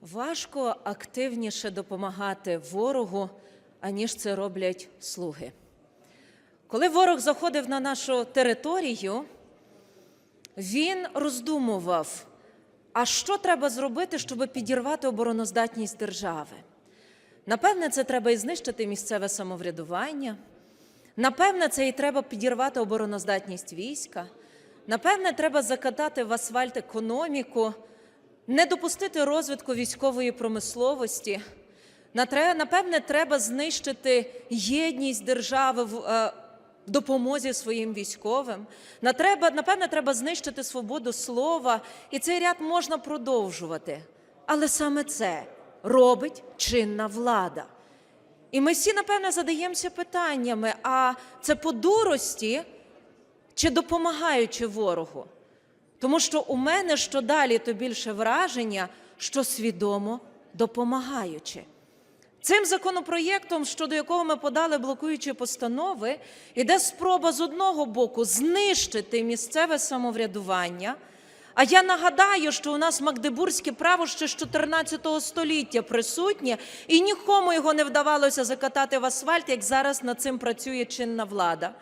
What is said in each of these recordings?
Важко активніше допомагати ворогу, аніж це роблять слуги. Коли ворог заходив на нашу територію, він роздумував, а що треба зробити, щоб підірвати обороноздатність держави. Напевне, це треба і знищити місцеве самоврядування. Напевне, це і треба підірвати обороноздатність війська. Напевне, треба закатати в асфальт економіку, не допустити розвитку військової промисловості. Напевне, треба знищити єдність держави в е, допомозі своїм військовим. Напевне, треба знищити свободу слова, і цей ряд можна продовжувати. Але саме це робить чинна влада. І ми всі, напевне, задаємося питаннями: а це по дурості чи допомагаючи ворогу? Тому що у мене що далі, то більше враження, що свідомо допомагаючи. Цим законопроєктом, щодо якого ми подали блокуючі постанови, іде спроба з одного боку знищити місцеве самоврядування. А я нагадаю, що у нас магдебурзьке право ще з 14 століття присутнє, і нікому його не вдавалося закатати в асфальт, як зараз над цим працює чинна влада.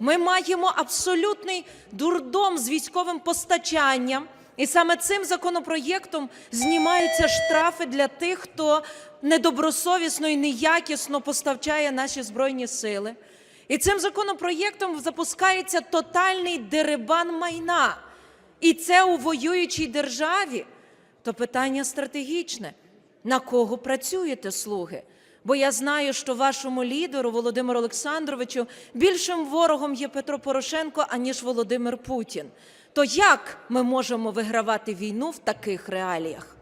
Ми маємо абсолютний дурдом з військовим постачанням. І саме цим законопроєктом знімаються штрафи для тих, хто недобросовісно і неякісно поставчає наші збройні сили. І цим законопроєктом запускається тотальний дерибан майна. І це у воюючій державі. То питання стратегічне: на кого працюєте, слуги? Бо я знаю, що вашому лідеру Володимиру Олександровичу більшим ворогом є Петро Порошенко, аніж Володимир Путін. То як ми можемо вигравати війну в таких реаліях?